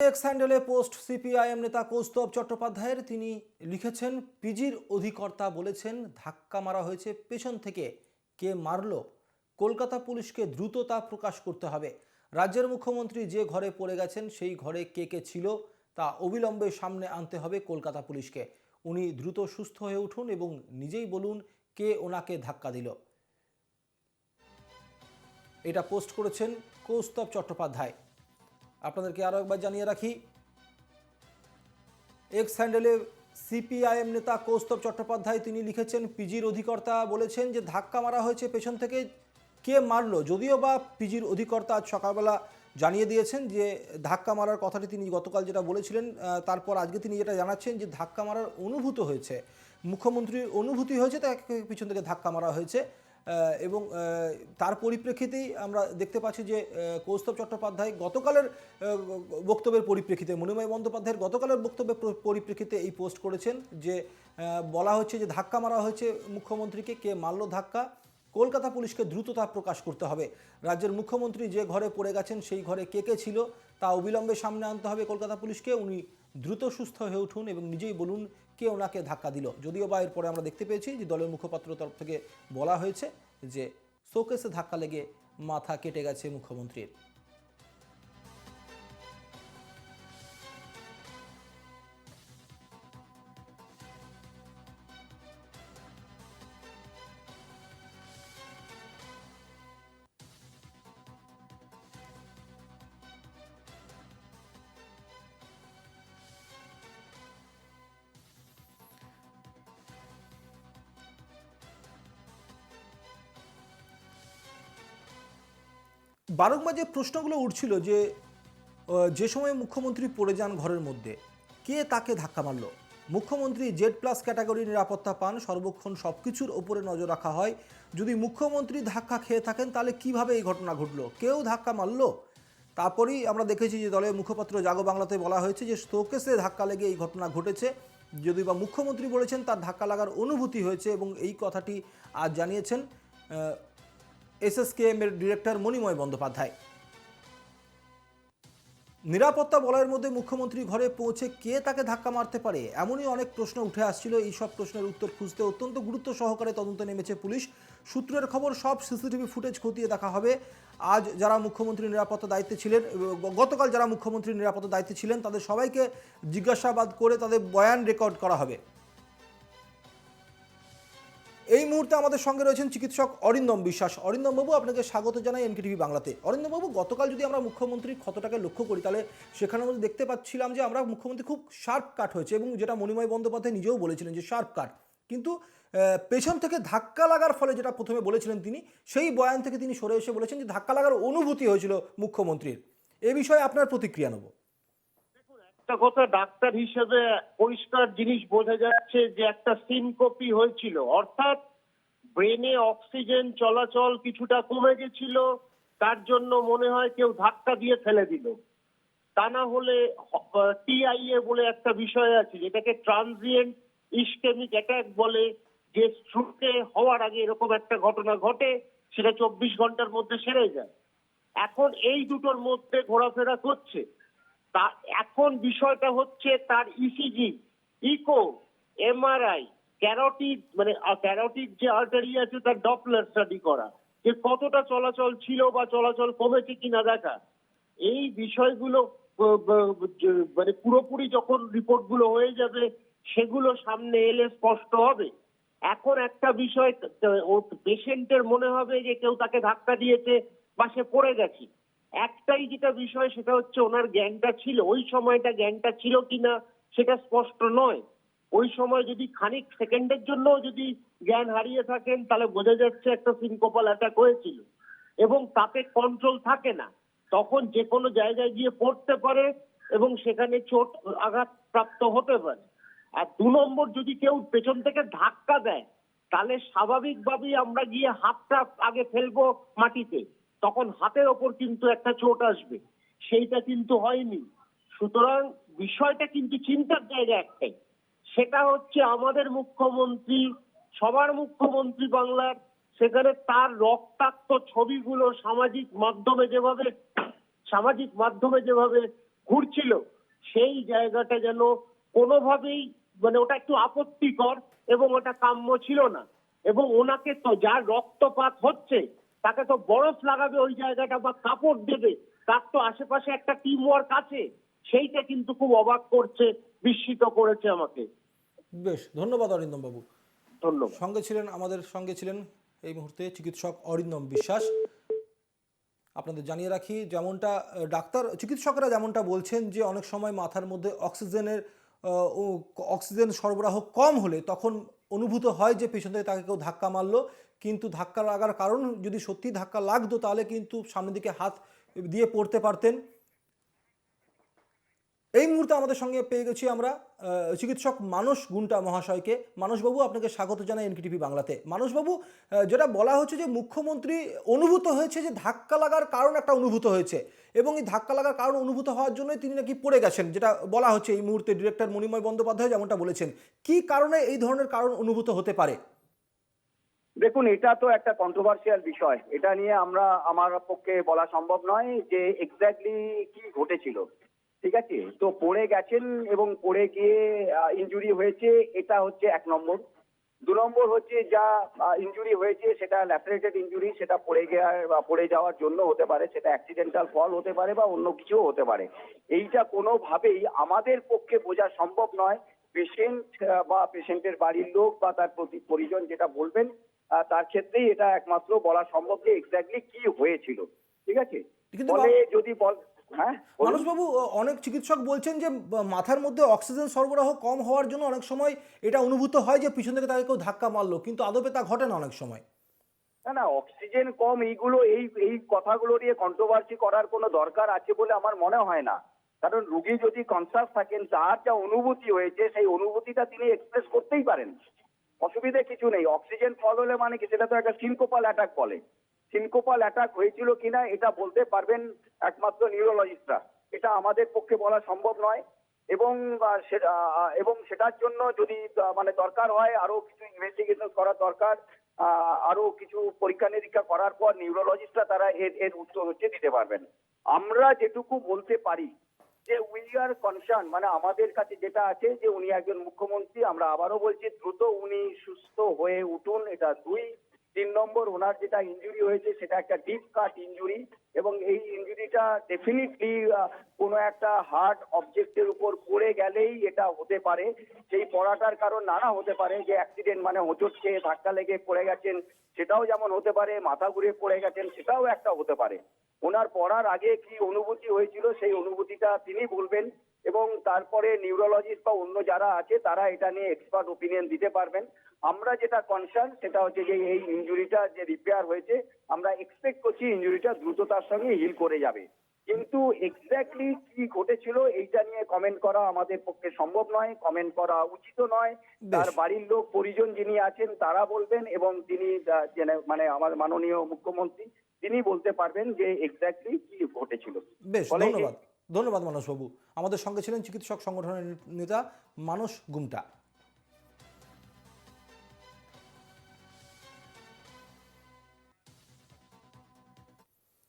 X হ্যান্ডেলে post CPIM নেতা কৌস্তব চট্টোপাধ্যায়ের। তিনি লিখেছেন, পিজির অধিকর্তা বলেছেন, ধাক্কা মারা হয়েছে, পেছন থেকে কে মারলো? কলকাতা পুলিশকে দ্রুত তা প্রকাশ করতে হবে। রাজ্যের মুখ্যমন্ত্রী যে ঘরে পড়ে গেছেন, সেই ঘরে কে কে ছিল তা অবিলম্বে সামনে আনতে হবে কলকাতা পুলিশকে। উনি দ্রুত সুস্থ হয়ে উঠুন এবং নিজেই বলুন কে ওনাকে ধাক্কা দিল। এটা পোস্ট করেছেন কৌস্তব চট্টোপাধ্যায়। আপনাদেরকে আরও একবার জানিয়ে রাখি। এক্স হ্যান্ডেলে সিপিআইএম নেতা কৌস্তব চট্টোপাধ্যায় তিনি লিখেছেন, পিজির অধিকর্তা বলেছেন যে ধাক্কা মারা হয়েছে, পেছন থেকে কে মারলো? যদিও বা পিজির অধিকর্তা আজ সকালবেলা জানিয়ে দিয়েছেন যে ধাক্কা মারার কথাটি তিনি গতকাল যেটা বলেছিলেন তারপর আজকে তিনি যেটা জানাচ্ছেন যে ধাক্কা মারার অনুভূত হয়েছে। মুখ্যমন্ত্রীর অনুভূতি হয়েছে, তাকে পিছন থেকে ধাক্কা মারা হয়েছে। এবং তার পরিপ্রেক্ষিতেই আমরা দেখতে পাচ্ছি যে কৌস্তব চট্টোপাধ্যায় গতকালের বক্তব্যের পরিপ্রেক্ষিতে, মণিময় বন্দ্যোপাধ্যায়ের গতকালের বক্তব্যের পরিপ্রেক্ষিতে এই পোস্ট করেছেন যে বলা হচ্ছে যে, ধাক্কা মারা হয়েছে মুখ্যমন্ত্রীকে, কে মারল ধাক্কা, কলকাতা পুলিশকে দ্রুততা প্রকাশ করতে হবে। রাজ্যের মুখ্যমন্ত্রী যে ঘরে পড়ে গেছেন, সেই ঘরে কে কে ছিল, তা অবিলম্বে সামনে আনতে হবে কলকাতা পুলিশকে। উনি দ্রুত সুস্থ হয়ে উঠুন এবং নিজেই বলুন কে ওনাকে ধাক্কা দিল? যদিও বা এরপরে আমরা দেখতে পেয়েছি যে দলের মুখপাত্র তরফ থেকে বলা হয়েছে যে শোকেসে ধাক্কা লেগে মাথা কেটে গেছে মুখ্যমন্ত্রীর। বারংবার যে প্রশ্নগুলো উঠছিল যে যে সময় মুখ্যমন্ত্রী পড়ে যান ঘরের মধ্যে, কে তাকে ধাক্কা মারল? মুখ্যমন্ত্রী জেড প্লাস ক্যাটাগরি নিরাপত্তা পান, সর্বক্ষণ সব কিছুর ওপরে নজর রাখা হয়। যদি মুখ্যমন্ত্রী ধাক্কা খেয়ে থাকেন, তাহলে কীভাবে এই ঘটনা ঘটলো? কেউ ধাক্কা মারলো? তারপরেই আমরা দেখেছি যে দলের মুখপাত্র জাগো বাংলাতে বলা হয়েছে যে স্টোকেসে ধাক্কা লেগে এই ঘটনা ঘটেছে। যদি বা মুখ্যমন্ত্রী বলেছেন, তার ধাক্কা লাগার অনুভূতি হয়েছে এবং এই কথাটি আজ জানিয়েছেন এসএসকেএম এর ডিরেক্টর মণিময় বন্দ্যোপাধ্যায়। নিরাপত্তা বলয়ের মধ্যে মুখ্যমন্ত্রী ঘরে পৌঁছে কে তাকে ধাক্কা মারতে পারে, এমনই অনেক প্রশ্ন উঠে আসছিল। এই সব প্রশ্নের উত্তর খুঁজতে অত্যন্ত গুরুত্ব সহকারে তদন্ত নেমেছে পুলিশ। সূত্রের খবর, সব সিসিটিভি ফুটেজ খতিয়ে দেখা হবে। আজ যারা মুখ্যমন্ত্রী নিরাপত্তা দায়িত্বে ছিলেন গতকাল যারা মুখ্যমন্ত্রী নিরাপত্তা দায়িত্বে ছিলেন, তাদের সবাইকে জিজ্ঞাসাবাদ করে তাদের বয়ান রেকর্ড করা হবে। এই মুহূর্তে আমাদের সঙ্গে রয়েছেন চিকিৎসক অরিন্দম বিশ্বাস। অরিন্দম বাবু, আপনাকে স্বাগত জানাই এনকেটিভি বাংলাতে। অরিন্দম বাবু, গতকাল যদি আমরা মুখ্যমন্ত্রীর ক্ষতটাকে লক্ষ্য করি, তাহলে সেখানে আমরা দেখতে পাচ্ছিলাম যে আমরা মুখ্যমন্ত্রী খুব শার্প কাট হয়েছে এবং যেটা মণিময় বন্দ্যোপাধ্যায় নিজেও বলেছিলেন যে শার্প কাট। কিন্তু পেছন থেকে ধাক্কা লাগার ফলে যেটা প্রথমে বলেছিলেন তিনি, সেই বয়ান থেকে তিনি সরে এসে বলেছেন যে ধাক্কা লাগার অনুভূতি হয়েছিল মুখ্যমন্ত্রীর। এ বিষয়ে আপনার প্রতিক্রিয়া নেব। একটা কথা ডাক্তার হিসেবে পরিষ্কার জিনিস বোঝা যাচ্ছে যে একটা সিনকপি হয়েছিল। অর্থাৎ ব্রেনে অক্সিজেন চলাচল কিছুটা কমে গেছিল, তার জন্য মনে হয় কেউ ধাক্কা দিয়ে ফেলে দিল। তা না হলে টিআইএ বলে একটা বিষয় আছে, যেটাকে ট্রানজিয়েন্ট ইস্কেমিক অ্যাটাক বলে, যে স্ট্রোকে হওয়ার আগে এরকম একটা ঘটনা ঘটে, সেটা চব্বিশ ঘণ্টার মধ্যে সেরে যায়। এখন এই দুটোর মধ্যে ঘোরাফেরা করছে। তা এখন বিষয়টা হচ্ছে তার ইসিজি ইকো এমআরআই ক্যারোটিড মানে ক্যারোটিড যে আর্টারি আছে তার ডপলার স্টাডি করা, যে কতটা চলাচল ছিল বা চলাচল কমেছে কিনা দেখা। এই বিষয়গুলো মানে পুরোপুরি যখন রিপোর্টগুলো হয়ে যাবে, সেগুলো সামনে এলে স্পষ্ট হবে। এখন একটা বিষয় পেশেন্টের মনে হবে যে কেউ তাকে ধাক্কা দিয়েছে বা সে পড়ে গেছে। একটাই যেটা বিষয়, সেটা হচ্ছে ওনার জ্ঞানটা ছিল। ওই সময়টা জ্ঞানটা ছিল কিনা সেটা স্পষ্ট নয়। ওই সময় যদি খানিক সেকেন্ডের জন্য যদি জ্ঞান হারিয়ে থাকেন, তাহলে বোঝা যাচ্ছে একটা সিনকোপাল অ্যাটাক হয়েছিল। এবং তাতে কন্ট্রোল থাকে না। তখন যে কোনো জায়গায় গিয়ে পড়তে পারে এবং সেখানে চোট আঘাত প্রাপ্ত হতে পারে। আর দু নম্বর যদি কেউ পেছন থেকে ধাক্কা দেয়, তাহলে স্বাভাবিকভাবেই আমরা গিয়ে হাতটা আগে ফেলব মাটিতে। তখন হাতের ওপর কিন্তু একটা চোট আসবে। সেইটা কিন্তু হয়নি। সুতরাং বিষয়টা কিন্তু চিন্তার জায়গা একটাই। সেটা হচ্ছে আমাদের মুখ্যমন্ত্রী, সবার মুখ্যমন্ত্রী বাংলার, সেখানে তার রক্তাক্ত ছবিগুলো সামাজিক মাধ্যমে যেভাবে, সামাজিক মাধ্যমে যেভাবে ঘুরছিল, সেই জায়গাটা যেন কোনোভাবেই মানে ওটা একটু আপত্তিকর এবং ওটা কাম্য ছিল না। এবং ওনাকে তো যার রক্তপাত হচ্ছে তাকে তো বরফ লাগাবে ওই জায়গাটা বা কাপড় দেবে। তার তো আশেপাশে একটা টিম ওয়ার্ক আছে। সেইটা কিন্তু খুব অবাক করছে বিস্মিত করেছে আমাকে। বেশ ধন্যবাদ অরিন্দম বাবু ধন্যবাদ। সঙ্গে ছিলেন আমাদের সঙ্গে ছিলেন এই মুহূর্তে চিকিৎসক অরিন্দম বিশ্বাস। আপনাদের জানিয়ে রাখি যেমনটা ডাক্তার চিকিৎসকরা যেমনটা বলছেন যে অনেক সময় মাথার মধ্যে অক্সিজেনের অক্সিজেন সরবরাহ কম হলে তখন অনুভূত হয় যে পেছন থেকে তাকে কেউ ধাক্কা মারলো, কিন্তু ধাক্কা লাগার কারণ যদি সত্যি ধাক্কা লাগতো, তাহলে কিন্তু সামনের দিকে হাত দিয়ে পড়তে পারতেন। এই মুহূর্তে আমাদের সঙ্গে পেয়ে গেছি আমরা চিকিৎসক মানস গুন্টা মহাশয়কে। মানসবাবু, আপনাকে স্বাগত জানাই এনকিটিভি বাংলাতে। মানসবাবু যেটা বলা হচ্ছে যে মুখ্যমন্ত্রী অনুভূত হয়েছে যে ধাক্কা লাগার কারণ একটা অনুভূত হয়েছে এবং এই ধাক্কা লাগার কারণ অনুভূত হওয়ার জন্যই তিনি নাকি পড়ে গেছেন, যেটা বলা হচ্ছে এই মুহূর্তে ডিরেক্টর মণিময় বন্দ্যোপাধ্যায় যেমনটা বলেছেন। কি কারণে এই ধরনের কারণ অনুভূত হতে পারে? দেখুন, এটা তো একটা কন্ট্রোভার্সিয়াল বিষয়। এটা নিয়ে আমরা, আমার পক্ষে বলা সম্ভব নয় যে এক্স্যাক্টলি কি ঘটেছিল। ঠিক আছে? তো পড়ে গেছেন এবং পড়ে গিয়ে ইনজুরি হয়েছে এটা হচ্ছে এক নম্বর। দু নম্বর হচ্ছে যা ইনজুরি হয়েছে সেটা ল্যাপারেটেড ইঞ্জুরি সেটা পড়ে গিয়ে বা পড়ে যাওয়ার জন্য হতে পারে সেটা অ্যাক্সিডেন্টাল ফল হতে পারে বা অন্য কিছুও হতে পারে। এইটা কোনোভাবেই আমাদের পক্ষে বোঝা সম্ভব নয়। পেশেন্ট বা পেশেন্টের বাড়ির লোক বা তার প্রতি পরিজন যেটা বলবেন তার ক্ষেত্রেই এটা একমাত্র বলা সম্ভব যে এক্স্যাক্টলি কি হয়েছিল। ঠিক আছে? বলে যদি বল হ্যাঁ বলুন। অনেক চিকিৎসক বলছেন যে মাথার মধ্যে অক্সিজেন সরবরাহ কম হওয়ার জন্য অনেক সময় এটা অনুভূত হয় যে পিছন থেকে তাকে কেউ ধাক্কা মারলো কিন্তু আদপে তা ঘটে না অনেক সময়। না না অক্সিজেন কম এইগুলো এই এই কথাগুলো নিয়ে কন্ট্রোভার্সি করার কোনো দরকার আছে বলে আমার মনে হয় না। কারণ রুগী যদি কনসাস থাকেন তার যা অনুভূতি হয়েছে সেই অনুভূতিটা তিনি এক্সপ্রেস করতেই পারেন। অসুবিধা কিছু নেই। অক্সিজেন ফল হলে মানে কি? সেটা তো একটা সিনকোপাল অ্যাটাক বলে। সিনকোপাল অ্যাটাক হয়েছিল কিনা এটা বলতে পারবেন একমাত্র নিউরোলজিস্টরা এটা আমাদের পক্ষে বলা সম্ভব নয়। এবং এবং সেটার জন্য যদি মানে দরকার হয় আরও কিছু ইনভেস্টিগেশন করা দরকার আরও কিছু পরীক্ষা নিরীক্ষা করার পর নিউরোলজিস্টরা তারা এর এর উত্তর হচ্ছে দিতে পারবেন। আমরা যেটুকু বলতে পারি যে উই আর কনসার্ন মানে আমাদের কাছে যেটা আছে যে উনি একজন মুখ্যমন্ত্রী, আমরা আবারও বলছি দ্রুত উনি সুস্থ হয়ে উঠুন, এটা দুই। তিন নম্বর ওনার যেটা ইঞ্জুরি হয়েছে সেটা একটা ডিপ কাট ইনজুরি এবং এই ইনজুরিটা ডেফিনেটলি কোনো একটা হার্ড অবজেক্টের উপর পড়ে গেলেই এটা হতে পারে। সেই পড়াটার কারণ নানা হতে পারে যে অ্যাক্সিডেন্ট মানে হোঁচট খেয়ে ধাক্কা লেগে পড়ে গেছেন, সেটাও যেমন হতে পারে, মাথা ঘুরে পড়ে গেছেন, সেটাও একটা হতে পারে। ওনার পড়ার আগে কি অনুভূতি হয়েছিল সেই অনুভূতিটা তিনি বলবেন এবং তারপরে নিউরোলজিস্ট বা অন্য যারা আছে, তারা এটা নিয়ে এক্সপার্ট ওপিনিয়ন দিতে পারবেন। আমরা যেটা কনসার্ন সেটা হচ্ছে যে এই ইনজুরিটা যে রিপেয়ার হয়েছে, আমরা এক্সপেক্ট করছি ইনজুরিটা দ্রুততার সঙ্গে হিল করে যাবে। কিন্তু এক্স্যাক্টলি কি ঘটেছিল এইটা নিয়ে কমেন্ট করা আমাদের পক্ষে সম্ভব নয় কমেন্ট করা উচিত নয়। তার বাড়ির লোক পরিজন যিনি আছেন তারা বলবেন এবং তিনি মানে আমার মাননীয় মুখ্যমন্ত্রী তিনি বলতে পারবেন যে এক্স্যাক্টলি কি ঘটেছিল। বেশ ধন্যবাদ। ধন্যবাদ মানসবাবু আমাদের সঙ্গে ছিলেন চিকিৎসক সংগঠনের নেতা মানস গুমটা।